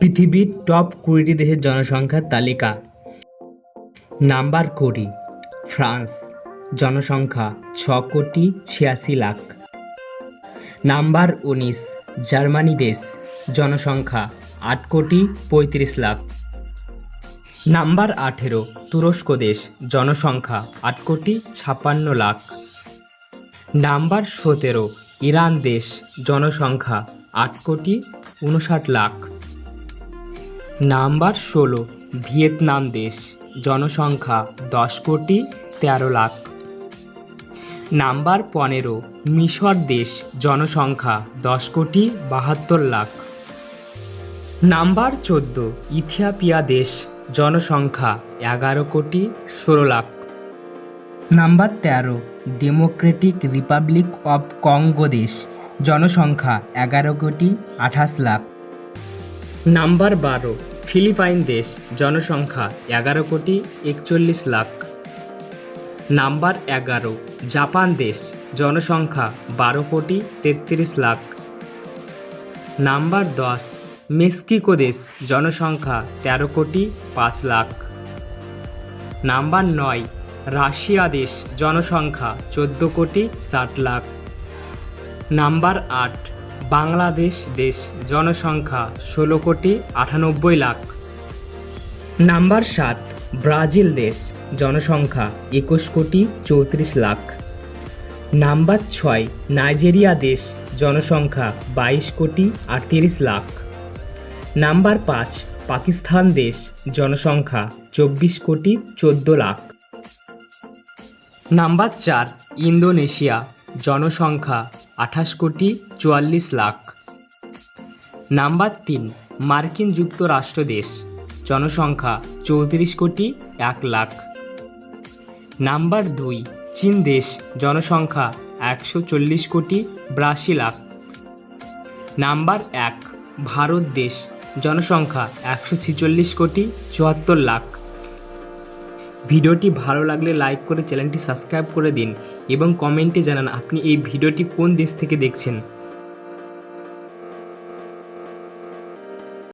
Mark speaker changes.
Speaker 1: পৃথিবীর টপ কুড়িটি দেশের জনসংখ্যার তালিকা। নাম্বার কুড়ি, ফ্রান্স। জনসংখ্যা ছ কোটি ছিয়াশি লাখ। নাম্বার উনিশ, জার্মানি দেশ। জনসংখ্যা আট কোটি পঁয়ত্রিশ লাখ। নাম্বার আঠেরো, তুরস্ক দেশ। জনসংখ্যা আট কোটি ছাপ্পান্ন লাখ। নাম্বার সতেরো, ইরান দেশ। জনসংখ্যা আট কোটি উনষাট লাখ। নাম্বার ষোলো, ভিয়েতনাম দেশ, জনসংখ্যা দশ কোটি তেরো লাখ। নাম্বার পনেরো, মিশর দেশ, জনসংখ্যা দশ কোটি বাহাত্তর লাখ। নাম্বার চোদ্দ, ইথিওপিয়া দেশ, জনসংখ্যা এগারো কোটি ষোলো লাখ। নাম্বার তেরো, ডেমোক্রেটিক রিপাবলিক অফ কঙ্গো দেশ, জনসংখ্যা এগারো কোটি আঠাশ লাখ। নাম্বার বারো, ফিলিপাইন দেশ, জনসংখ্যা এগারো কোটি একচল্লিশ লাখ। নাম্বার এগারো, জাপান দেশ, জনসংখ্যা বারো কোটি তেত্রিশ লাখ। নাম্বার দশ, মেক্সিকো দেশ, জনসংখ্যা তেরো কোটি পাঁচ লাখ। নাম্বার নয়, রাশিয়া দেশ, জনসংখ্যা চোদ্দ কোটি ষাট লাখ। নাম্বার আট বাংলাদেশ দেশ, জনসংখ্যা ষোলো কোটি আটানব্বই লাখ। নাম্বার সাত, ব্রাজিল দেশ, জনসংখ্যা একুশ কোটি চৌত্রিশ লাখ। নাম্বার ছয়, নাইজেরিয়া দেশ, জনসংখ্যা বাইশ কোটি আটত্রিশ লাখ। নাম্বার পাঁচ, পাকিস্তান দেশ, জনসংখ্যা চব্বিশ কোটি চোদ্দ লাখ। নাম্বার চার, ইন্দোনেশিয়া, জনসংখ্যা আঠাশ কোটি চুয়াল্লিশ লাখ। নাম্বার তিন, মার্কিন যুক্তরাষ্ট্র দেশ, জনসংখ্যা চৌত্রিশ কোটি এক লাখ। নাম্বার দুই, চীন দেশ, জনসংখ্যা একশো চল্লিশ কোটি বিরাশি লাখ। নাম্বার এক, ভারত দেশ, জনসংখ্যা একশো ছেচল্লিশ কোটি চুয়াত্তর লাখ। ভিডিওটি ভালো লাগলে লাইক করে চ্যানেলটি সাবস্ক্রাইব করে দিন এবং কমেন্টে জানান আপনি এই ভিডিওটি কোন দেশ থেকে দেখছেন।